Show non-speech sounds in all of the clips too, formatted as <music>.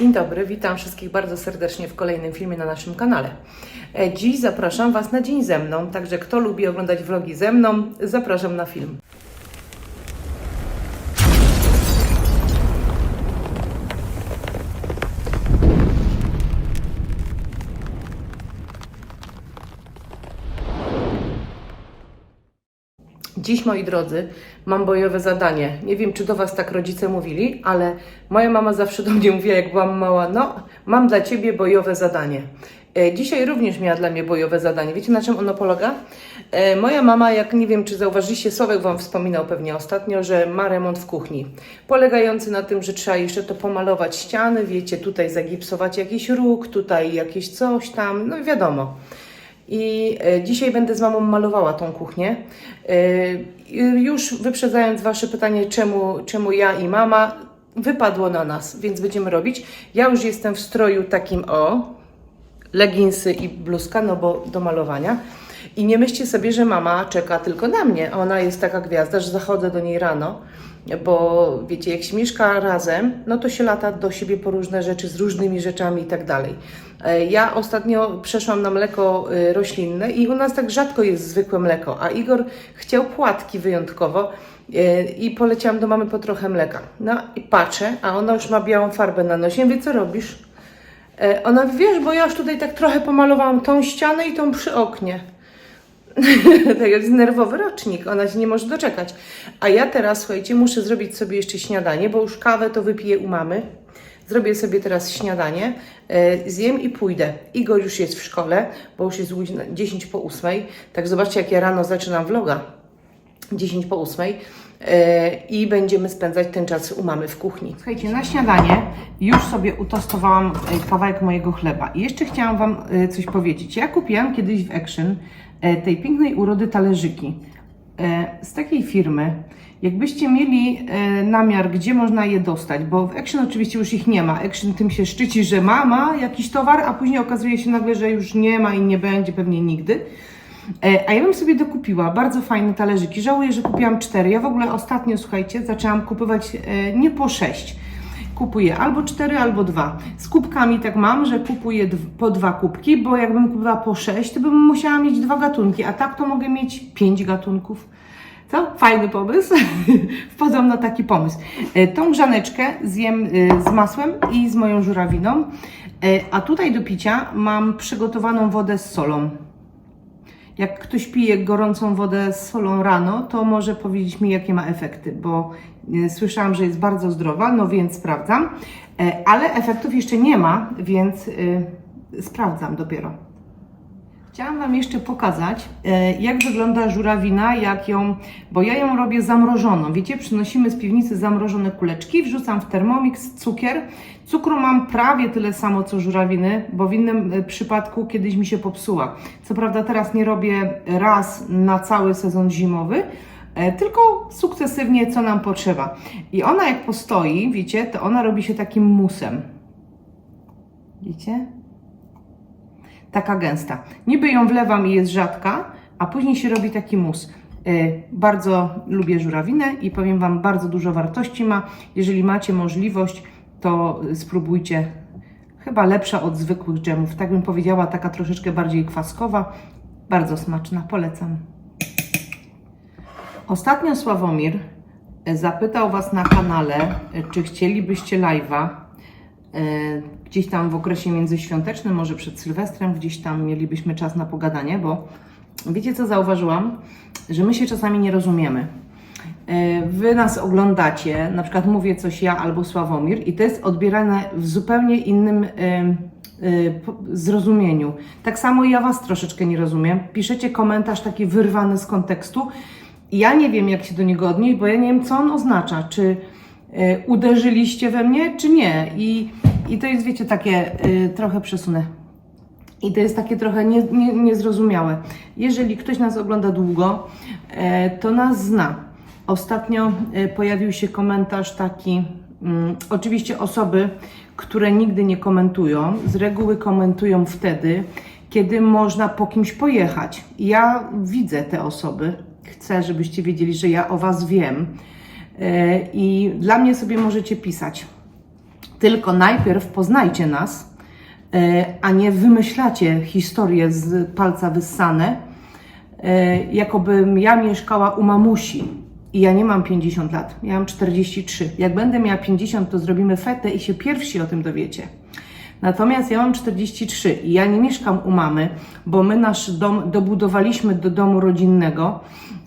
Dzień dobry, witam wszystkich bardzo serdecznie w kolejnym filmie na naszym kanale. E, Dziś zapraszam Was na dzień ze mną, także kto lubi oglądać vlogi ze mną, zapraszam na film. Dziś, moi drodzy, mam bojowe zadanie. Nie wiem, czy do Was tak rodzice mówili, ale moja mama zawsze do mnie mówiła, jak byłam mała, no, mam dla Ciebie bojowe zadanie. E, Dzisiaj również miała dla mnie bojowe zadanie. Wiecie, na czym ono polega? E, Moja mama, jak nie wiem, czy zauważyliście, Sławek Wam wspominał pewnie ostatnio, że ma remont w kuchni. Polegający na tym, że trzeba jeszcze to pomalować ściany, wiecie, tutaj zagipsować jakiś róg, tutaj jakieś coś tam, no wiadomo. I e, dzisiaj będę z mamą malowała tą kuchnię. E, Już wyprzedzając Wasze pytanie, czemu, czemu ja i mama, wypadło na nas, więc będziemy robić. Ja już jestem w stroju takim o, leginsy i bluzka, no bo do malowania. I nie myślcie sobie, że mama czeka tylko na mnie. Ona jest taka gwiazda, że zachodzę do niej rano, bo wiecie, jak się mieszka razem, no to się lata do siebie po różne rzeczy, z różnymi rzeczami i tak dalej. E, Ja ostatnio przeszłam na mleko y, roślinne i u nas tak rzadko jest zwykłe mleko, a Igor chciał płatki wyjątkowo y, i poleciałam do mamy po trochę mleka. No i patrzę, a ona już ma białą farbę na nosie. Mówię, co robisz? E, Ona wiesz, bo ja już tutaj tak trochę pomalowałam tą ścianę i tą przy oknie. <laughs> to jest nerwowy rocznik, ona się nie może doczekać. A ja teraz, słuchajcie, muszę zrobić sobie jeszcze śniadanie, bo już kawę to wypiję u mamy. Zrobię sobie teraz śniadanie, e, zjem i pójdę. Igor już jest w szkole, bo już jest godzina 10 po 8. Tak zobaczcie, jak ja rano zaczynam vloga. 10 po 8 e, i będziemy spędzać ten czas u mamy w kuchni. Słuchajcie, na śniadanie już sobie utostowałam e, kawałek mojego chleba i jeszcze chciałam Wam coś powiedzieć. Ja kupiłam kiedyś w Action tej pięknej urody talerzyki e, z takiej firmy. Jakbyście mieli e, namiar, gdzie można je dostać, bo w Action oczywiście już ich nie ma. Action tym się szczyci, że ma, ma jakiś towar, a później okazuje się nagle, że już nie ma i nie będzie pewnie nigdy. E, A ja bym sobie dokupiła bardzo fajne talerzyki. Żałuję, że kupiłam cztery. Ja w ogóle ostatnio, słuchajcie, zaczęłam kupować e, nie po sześć. Kupuję albo cztery, albo dwa. Z kubkami tak mam, że kupuję po dwa kubki, bo jakbym kupiła po sześć, to bym musiała mieć dwa gatunki, a tak to mogę mieć pięć gatunków. Co? Fajny pomysł. <laughs> Wpadłam na taki pomysł. E, Tą grzaneczkę zjem e, z masłem i z moją żurawiną. E, A tutaj do picia mam przygotowaną wodę z solą. Jak ktoś pije gorącą wodę z solą rano, to może powiedzieć mi, jakie ma efekty, bo e, słyszałam, że jest bardzo zdrowa, no więc sprawdzam. E, Ale efektów jeszcze nie ma, więc e, sprawdzam dopiero. Chciałam Wam jeszcze pokazać, e, jak wygląda żurawina, jak ją, bo ja ją robię zamrożoną. Wiecie, przynosimy z piwnicy zamrożone kuleczki, wrzucam w Thermomix cukier. Cukru mam prawie tyle samo co żurawiny, bo w innym e, przypadku kiedyś mi się popsuła. Co prawda teraz nie robię raz na cały sezon zimowy, e, tylko sukcesywnie co nam potrzeba. I ona jak postoi, wiecie, to ona robi się takim musem. Widzicie? Taka gęsta. Niby ją wlewam i jest rzadka, a później się robi taki mus. E, Bardzo lubię żurawinę i powiem Wam, bardzo dużo wartości ma. Jeżeli macie możliwość, to spróbujcie. Chyba lepsza od zwykłych dżemów. Tak bym powiedziała, taka troszeczkę bardziej kwaskowa. Bardzo smaczna, polecam. Ostatnio Sławomir e, zapytał Was na kanale, e, czy chcielibyście live'a gdzieś tam w okresie międzyświątecznym, może przed Sylwestrem, gdzieś tam mielibyśmy czas na pogadanie, bo wiecie co zauważyłam? Że my się czasami nie rozumiemy. E, Wy nas oglądacie, na przykład mówię coś ja albo Sławomir i to jest odbierane w zupełnie innym e, e, zrozumieniu. Tak samo ja Was troszeczkę nie rozumiem. Piszecie komentarz taki wyrwany z kontekstu ja nie wiem, jak się do niego odnieść, bo ja nie wiem, co on oznacza. Czy e, uderzyliście we mnie, czy nie? I, i to jest, wiecie, takie e, trochę przesunę. I to jest takie trochę nie, nie, niezrozumiałe. Jeżeli ktoś nas ogląda długo, e, to nas zna. Ostatnio pojawił się komentarz taki, mm, oczywiście osoby, które nigdy nie komentują, z reguły komentują wtedy, kiedy można po kimś pojechać. Ja widzę te osoby, chcę, żebyście wiedzieli, że ja o Was wiem. E, I dla mnie sobie możecie pisać Tylko najpierw poznajcie nas, e, a nie wymyślacie historie z palca wyssane, e, jakobym ja mieszkała u mamusi. I ja nie mam 50 lat, ja mam 43. Jak będę miała 50, to zrobimy fetę i się pierwsi o tym dowiecie. Natomiast ja mam 43 i ja nie mieszkam u mamy, bo my nasz dom dobudowaliśmy do domu rodzinnego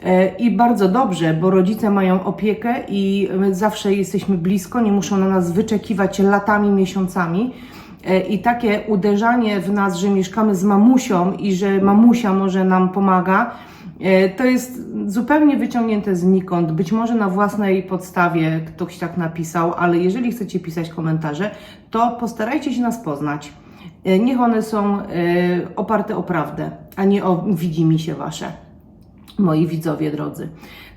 e, i bardzo dobrze, bo rodzice mają opiekę i zawsze jesteśmy blisko, nie muszą na nas wyczekiwać latami, miesiącami. E, I takie uderzanie w nas, że mieszkamy z mamusią i że mamusia może nam pomaga, to jest zupełnie wyciągnięte znikąd. Być może na własnej podstawie ktoś tak napisał, ale jeżeli chcecie pisać komentarze, to postarajcie się nas poznać. E, Niech one są e, oparte o prawdę, a nie o widzimisię wasze moi widzowie drodzy.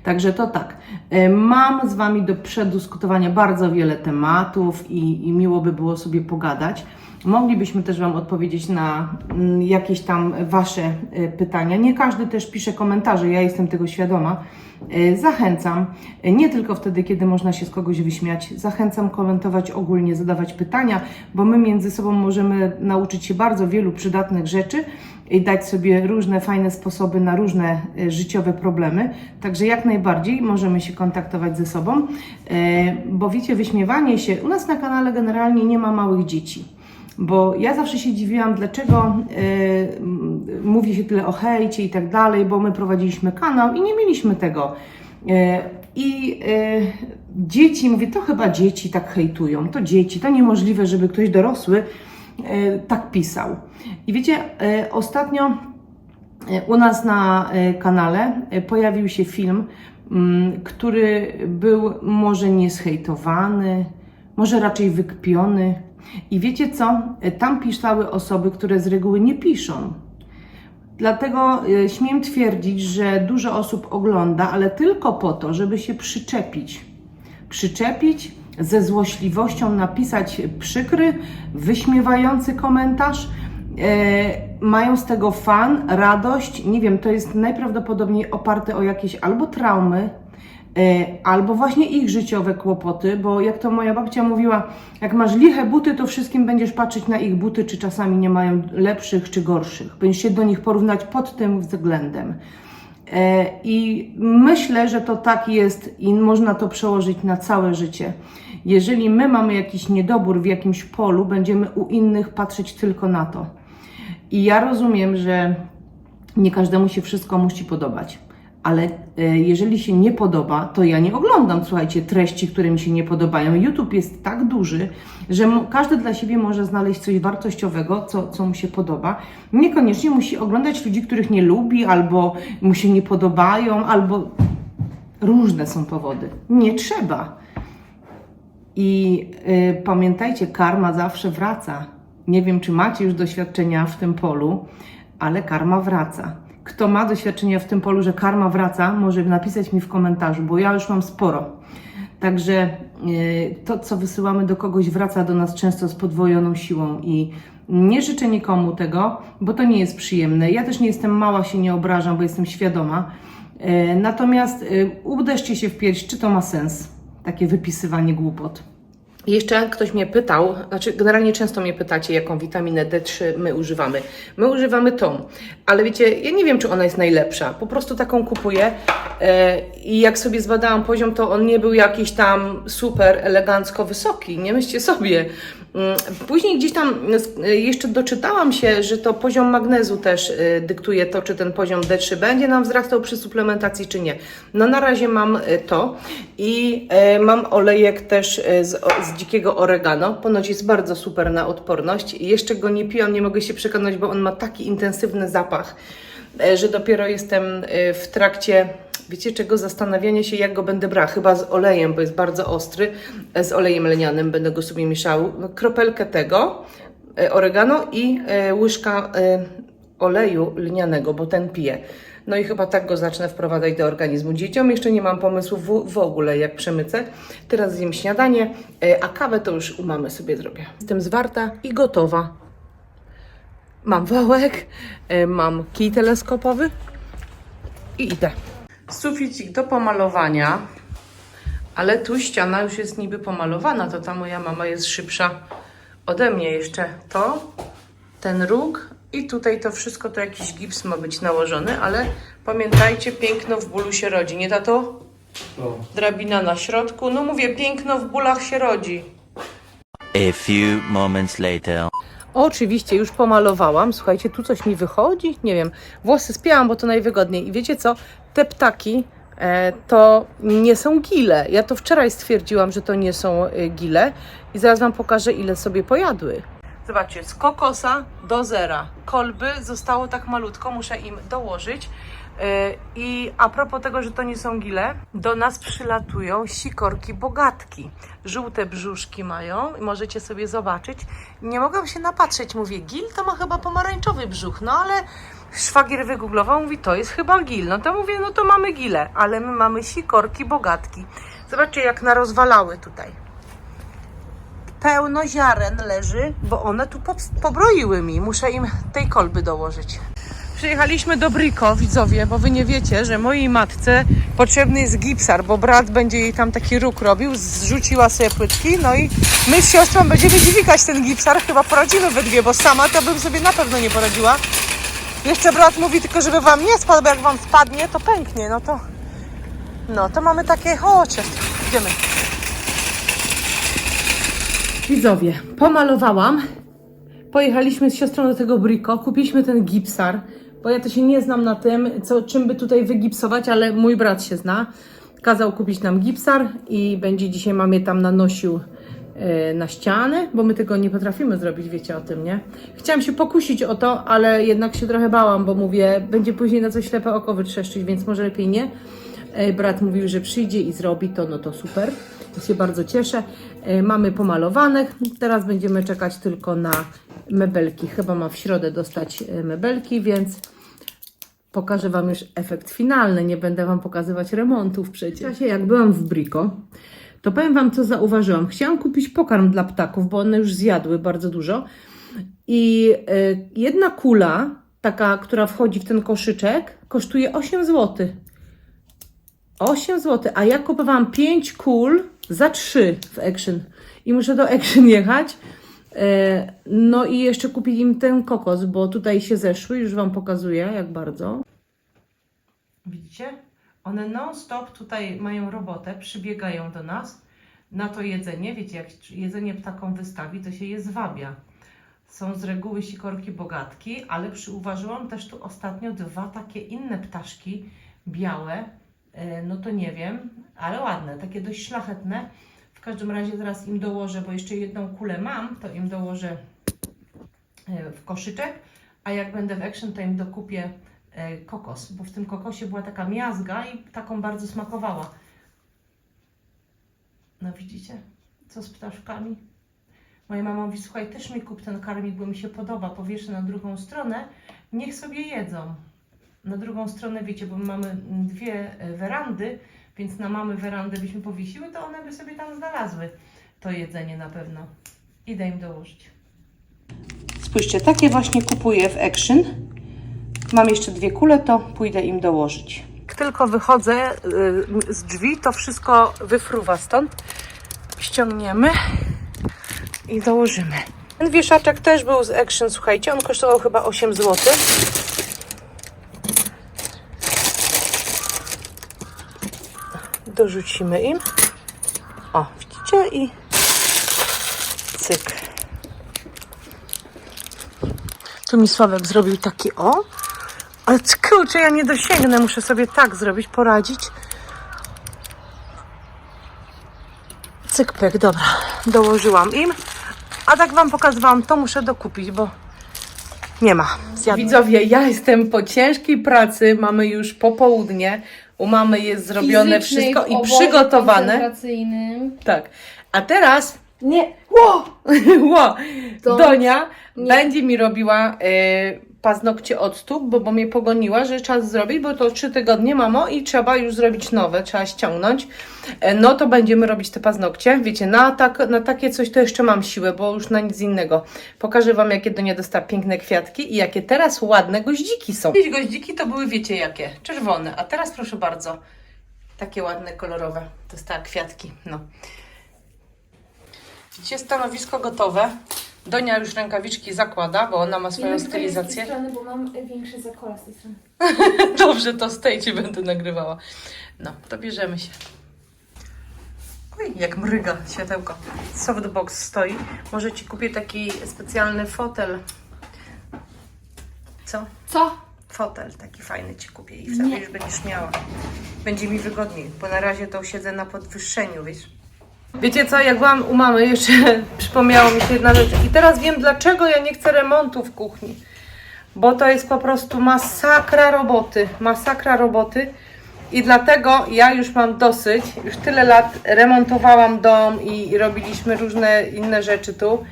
Także to tak. E, Mam z Wami do przedyskutowania bardzo wiele tematów i, i miło by było sobie pogadać. Moglibyśmy też Wam odpowiedzieć na mm, jakieś tam Wasze e, pytania. Nie każdy też pisze komentarze, ja jestem tego świadoma. E, Zachęcam, nie tylko wtedy, kiedy można się z kogoś wyśmiać, zachęcam komentować ogólnie, zadawać pytania, bo my między sobą możemy nauczyć się bardzo wielu przydatnych rzeczy i dać sobie różne fajne sposoby na różne e, życiowe problemy. Także jak najbardziej możemy się kontaktować ze sobą, e, bo wiecie, wyśmiewanie się, u nas na kanale generalnie nie ma małych dzieci. Bo ja zawsze się dziwiłam, dlaczego e, mówi się tyle o hejcie i tak dalej, bo my prowadziliśmy kanał i nie mieliśmy tego. I dzieci, mówię, to chyba dzieci tak hejtują, to dzieci, to niemożliwe, żeby ktoś dorosły tak pisał. I wiecie, e, ostatnio e, u nas na e, kanale e, pojawił się film, mm, który był może nie zhejtowany, może raczej wykpiony. I wiecie co? E, Tam pisały osoby, które z reguły nie piszą. Dlatego e, śmiem twierdzić, że dużo osób ogląda, ale tylko po to, żeby się przyczepić. Przyczepić, ze złośliwością napisać przykry, wyśmiewający komentarz. E, mają z tego fan, radość. Nie wiem, to jest najprawdopodobniej oparte o jakieś albo traumy, e, albo właśnie ich życiowe kłopoty, bo jak to moja babcia mówiła, jak masz liche buty, to wszystkim będziesz patrzeć na ich buty, czy czasami nie mają lepszych czy gorszych. Będziesz się do nich porównać pod tym względem. E, I myślę, że to tak jest i można to przełożyć na całe życie. Jeżeli my mamy jakiś niedobór w jakimś polu, będziemy u innych patrzeć tylko na to. I ja rozumiem, że nie każdemu się wszystko musi podobać. Ale e, jeżeli się nie podoba, to ja nie oglądam, słuchajcie, treści, które mi się nie podobają. YouTube jest tak duży, że każdy dla siebie może znaleźć coś wartościowego, co, co mu się podoba. Niekoniecznie musi oglądać ludzi, których nie lubi, albo mu się nie podobają, albo różne są powody. Nie trzeba. I y, pamiętajcie, karma zawsze wraca. Nie wiem, czy macie już doświadczenia w tym polu, ale karma wraca. Kto ma doświadczenia w tym polu, że karma wraca, może napisać mi w komentarzu, bo ja już mam sporo. Także y, to, co wysyłamy do kogoś, wraca do nas często z podwojoną siłą i nie życzę nikomu tego, bo to nie jest przyjemne. Ja też nie jestem mała, się nie obrażam, bo jestem świadoma. Y, Natomiast y, uderzcie się w pierś, czy to ma sens, takie wypisywanie głupot. Jeszcze ktoś mnie pytał, znaczy generalnie często mnie pytacie, jaką witaminę D3 my używamy. My używamy tą, ale wiecie, ja nie wiem, czy ona jest najlepsza. Po prostu taką kupuję e, i jak sobie zbadałam poziom, to on nie był jakiś tam super elegancko wysoki. Nie myślcie sobie. Mm, Później gdzieś tam e, jeszcze doczytałam się, że to poziom magnezu też e, dyktuje to, czy ten poziom D3 będzie nam wzrastał przy suplementacji, czy nie. No na razie mam e, to i e, mam olejek też e, z, z dzikiego oregano. Ponoć jest bardzo super na odporność. Jeszcze go nie piłam, nie mogę się przekonać, bo on ma taki intensywny zapach, e, że dopiero jestem e, w trakcie, wiecie czego, zastanawiania się, jak go będę brała. Chyba z olejem, bo jest bardzo ostry. E, Z olejem lenianym będę go sobie mieszała. Kropelkę tego, oregano i łyżka oleju lnianego, bo ten piję. No i chyba tak go zacznę wprowadzać do organizmu. Dzieciom jeszcze nie mam pomysłu w, w ogóle, jak przemycę. Teraz zjem śniadanie, e, a kawę to już u mamy sobie zrobię. Jestem zwarta i gotowa. Mam wałek, e, mam kij teleskopowy i idę. Suficik do pomalowania, Ale tu ściana już jest niby pomalowana, to ta moja mama jest szybsza ode mnie jeszcze. To, ten róg i tutaj to wszystko, to jakiś gips ma być nałożony, ale pamiętajcie, piękno w bólu się rodzi, nie tato? To. Drabina na środku. No mówię, piękno w bólach się rodzi. A few moments later. Oczywiście, już pomalowałam. Słuchajcie, tu coś mi wychodzi. Nie wiem, włosy spięłam, bo to najwygodniej. I wiecie co? Te ptaki e, to nie są gile. Ja to wczoraj stwierdziłam, że to nie są e, gile. I zaraz Wam pokażę, ile sobie pojadły. Zobaczcie, z kokosa do zera. Kolby zostało tak malutko, muszę im dołożyć. E, I a propos tego, że to nie są gile, do nas przylatują sikorki bogatki. Żółte brzuszki mają i możecie sobie zobaczyć. Nie mogłam się napatrzeć, mówię, gil to ma chyba pomarańczowy brzuch, no ale szwagier wygooglował, mówi, to jest chyba gil. No to mówię, no to mamy gile, ale my mamy sikorki bogatki. Zobaczcie, jak narozwalały tutaj pełno ziaren leży, bo one tu po- pobroiły mi. Muszę im tej kolby dołożyć. Przyjechaliśmy do Briko, widzowie, bo wy nie wiecie, że mojej matce potrzebny jest gipsar, bo brat będzie jej tam taki róg robił, zrzuciła sobie płytki, no i my z siostrą będziemy dźwigać ten gipsar, chyba poradzimy we dwie, bo sama to bym sobie na pewno nie poradziła. Jeszcze brat mówi tylko, żeby wam nie spadł, bo jak wam spadnie, to pęknie, no to... No, to mamy takie... Chodź, idziemy. Widzowie, pomalowałam. Pojechaliśmy z siostrą do tego Briko, kupiliśmy ten gipsar, bo ja to się nie znam na tym, co, czym by tutaj wygipsować, ale mój brat się zna. Kazał kupić nam gipsar i będzie dzisiaj mamie tam nanosił e, na ścianę, bo my tego nie potrafimy zrobić, wiecie o tym, nie? Chciałam się pokusić o to, ale jednak się trochę bałam, bo mówię, będzie później na coś ślepe oko wytrzeszczyć, więc może lepiej nie. E, Brat mówił, że przyjdzie i zrobi to, no to super. Się bardzo cieszę. E, Mamy pomalowanych. Teraz będziemy czekać tylko na mebelki. Chyba ma w środę dostać e, mebelki, więc pokażę Wam już efekt finalny. Nie będę Wam pokazywać remontów przecież. W czasie jak byłam w Brico, to powiem Wam, co zauważyłam. Chciałam kupić pokarm dla ptaków, bo one już zjadły bardzo dużo. I e, jedna kula, taka, która wchodzi w ten koszyczek, kosztuje 8 zł. 8 zł, a ja kupowałam 5 kul za 3 w Action i muszę do Action <laughs> jechać. E, No i jeszcze kupić im ten kokos, bo tutaj się zeszły, już Wam pokazuję jak bardzo. Widzicie? One non-stop tutaj mają robotę, przybiegają do nas na to jedzenie. Wiecie, jak jedzenie ptakom wystawi, to się je zwabia. Są z reguły sikorki bogatki, ale przyuważyłam też tu ostatnio dwa takie inne ptaszki, białe, E, no to nie wiem, ale ładne, takie dość szlachetne. W każdym razie teraz im dołożę, bo jeszcze jedną kulę mam, to im dołożę e, w koszyczek, a jak będę w Action, to im dokupię e, kokos, bo w tym kokosie była taka miazga i taką bardzo smakowała. No widzicie, co z ptaszkami? Moja mama mówi, słuchaj, też mi kup ten karmik, bo mi się podoba, powieszę na drugą stronę, niech sobie jedzą na drugą stronę, wiecie, bo my mamy dwie e, werandy, więc na mamy werandę byśmy powiesiły, to one by sobie tam znalazły to jedzenie na pewno. Idę im dołożyć. Spójrzcie, takie właśnie kupuję w Action. Mam jeszcze dwie kule, to pójdę im dołożyć. Jak tylko wychodzę y, z drzwi, to wszystko wyfruwa stąd. Ściągniemy i dołożymy. Ten wieszaczek też był z Action, słuchajcie, on kosztował chyba 8 zł. Dorzucimy im. O, widzicie? I cyk. Tu mi Sławek zrobił taki o. Ale kurczę, ja nie dosięgnę. Muszę sobie tak zrobić, poradzić. Cyk, pyk, dobra. Dołożyłam im. A tak Wam pokazywałam, to muszę dokupić, bo nie ma. Widzowie, ja jestem po ciężkiej pracy. Mamy już popołudnie. U mamy jest zrobione wszystko i obozie przygotowane. koncentracyjnym. Tak. A teraz Nie. Ło! <laughs> Ło, To- Donia nie. będzie mi robiła y, paznokcie od stóp, bo, bo mnie pogoniła, że czas zrobić, bo to trzy tygodnie, mamo, i trzeba już zrobić nowe, trzeba ściągnąć. E, no to będziemy robić te paznokcie. Wiecie, na, tak, na takie coś to jeszcze mam siłę, bo już na nic innego. Pokażę Wam, jakie Donia dostała piękne kwiatki i jakie teraz ładne goździki są. Kiedyś goździki to były, wiecie jakie, czerwone, a teraz proszę bardzo, Takie ładne, kolorowe. Dostała kwiatki, no. Widzicie, stanowisko gotowe. Donia już rękawiczki zakłada, bo ona ma swoją stylizację. strony, bo mam większy zakola z tej strony. <laughs> Dobrze, to z tej ci będę nagrywała. No, to bierzemy się. Oj, jak mryga światełko. Softbox stoi. Może ci kupię taki specjalny fotel. Co? Co? Fotel taki fajny ci kupię i wtedy już będziesz miała. Będzie mi wygodniej, bo na razie to siedzę na podwyższeniu, wiesz? Wiecie co, jak byłam u mamy, jeszcze <laughs> przypomniało mi się jedna rzecz. I teraz wiem, dlaczego ja nie chcę remontu w kuchni. Bo to jest po prostu masakra roboty. Masakra roboty. I dlatego ja już mam dosyć. Już tyle lat remontowałam dom i, i robiliśmy różne inne rzeczy tu,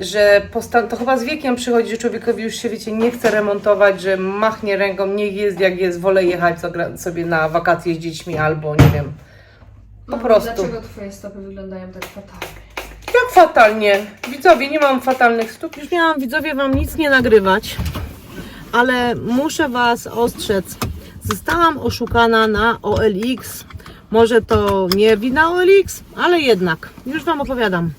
że to chyba z wiekiem przychodzi, że człowiekowi już się, wiecie, nie chce remontować, że machnie ręką, niech jest jak jest, wolę jechać sobie na wakacje z dziećmi albo nie wiem. Po prostu. Dlaczego twoje stopy wyglądają tak fatalnie? Jak fatalnie? Widzowie, nie mam fatalnych stóp. Już miałam widzowie wam nic nie nagrywać, ale muszę was ostrzec. Zostałam oszukana na OLX. Może to nie wina OLX, ale jednak. Już wam opowiadam.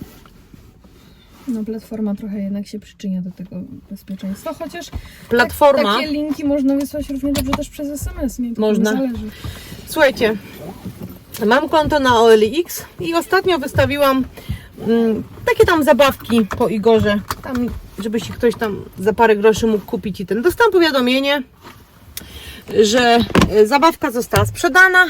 No platforma trochę jednak się przyczynia do tego bezpieczeństwa, chociaż Platforma. Tak, takie linki można wysłać równie dobrze też przez SMS. Nie, to Można. nie Zależy. Słuchajcie, mam konto na OLX i ostatnio wystawiłam mm, takie tam zabawki po Igorze, tam, żeby się ktoś tam za parę groszy mógł kupić i ten. Dostałam powiadomienie, że e, zabawka została sprzedana,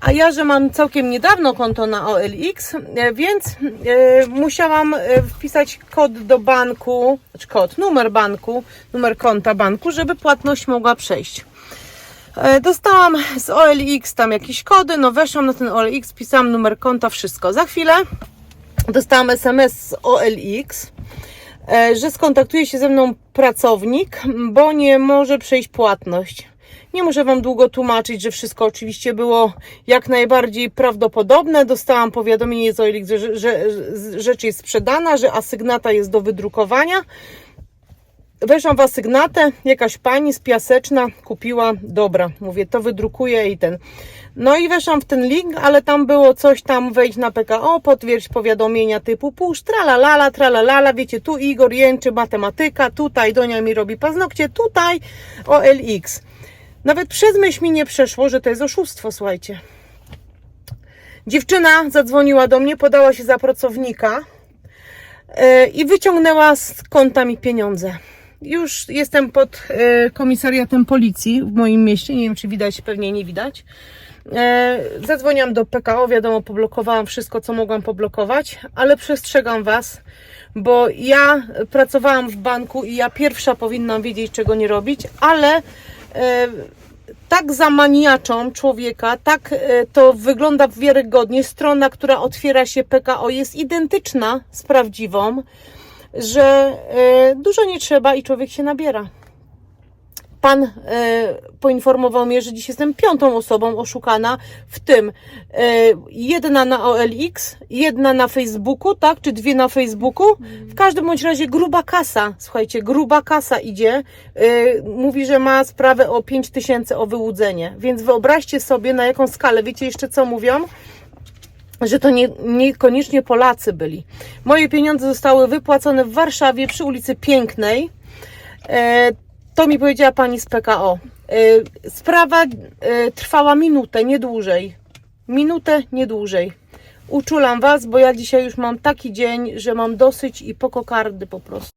a ja, że mam całkiem niedawno konto na OLX, e, więc e, musiałam wpisać kod do banku, znaczy kod, numer banku, numer konta banku, żeby płatność mogła przejść. E, Dostałam z OLX tam jakieś kody, no weszłam na ten OLX, pisałam numer konta, wszystko. Za chwilę dostałam SMS z OLX, e, że skontaktuje się ze mną pracownik, bo nie może przejść płatność. Nie muszę Wam długo tłumaczyć, że wszystko oczywiście było jak najbardziej prawdopodobne. Dostałam powiadomienie z OLX, że, że, że rzecz jest sprzedana, że asygnata jest do wydrukowania. Weszłam w asygnatę, jakaś pani z Piaseczna kupiła, dobra, mówię, to wydrukuję i ten. No i weszłam w ten link, ale tam było coś tam, wejdź na PKO, potwierdź powiadomienia typu push, tralalala, tralalala, wiecie, tu Igor jęczy, matematyka, tutaj Donia mi robi paznokcie, tutaj OLX. Nawet przez myśl mi nie przeszło, że to jest oszustwo, słuchajcie. Dziewczyna zadzwoniła do mnie, podała się za pracownika, e, i wyciągnęła z konta mi pieniądze. Już jestem pod e, komisariatem policji w moim mieście. Nie wiem, czy widać, pewnie nie widać. E, Zadzwoniłam do PKO, wiadomo, poblokowałam wszystko, co mogłam poblokować, ale przestrzegam Was, bo ja pracowałam w banku i ja pierwsza powinnam wiedzieć, czego nie robić, ale e, tak zamaniaczą człowieka, tak to wygląda wiarygodnie. Strona, która otwiera się PKO jest identyczna z prawdziwą, że e, dużo nie trzeba i człowiek się nabiera. Pan e, poinformował mnie, że dziś jestem piątą osobą oszukana, w tym e, jedna na OLX, jedna na Facebooku, tak, czy dwie na Facebooku. W każdym bądź razie gruba kasa, słuchajcie, gruba kasa idzie. Mówi, że ma sprawę o 5 tysięcy o wyłudzenie. Więc wyobraźcie sobie, na jaką skalę. Wiecie jeszcze co mówią? Że to nie, niekoniecznie Polacy byli. Moje pieniądze zostały wypłacone w Warszawie przy ulicy Pięknej. E, to mi powiedziała pani z PKO. E, sprawa e, trwała minutę, nie dłużej. Minutę, nie dłużej. Uczulam Was, bo ja dzisiaj już mam taki dzień, że mam dosyć i pokokardy po prostu.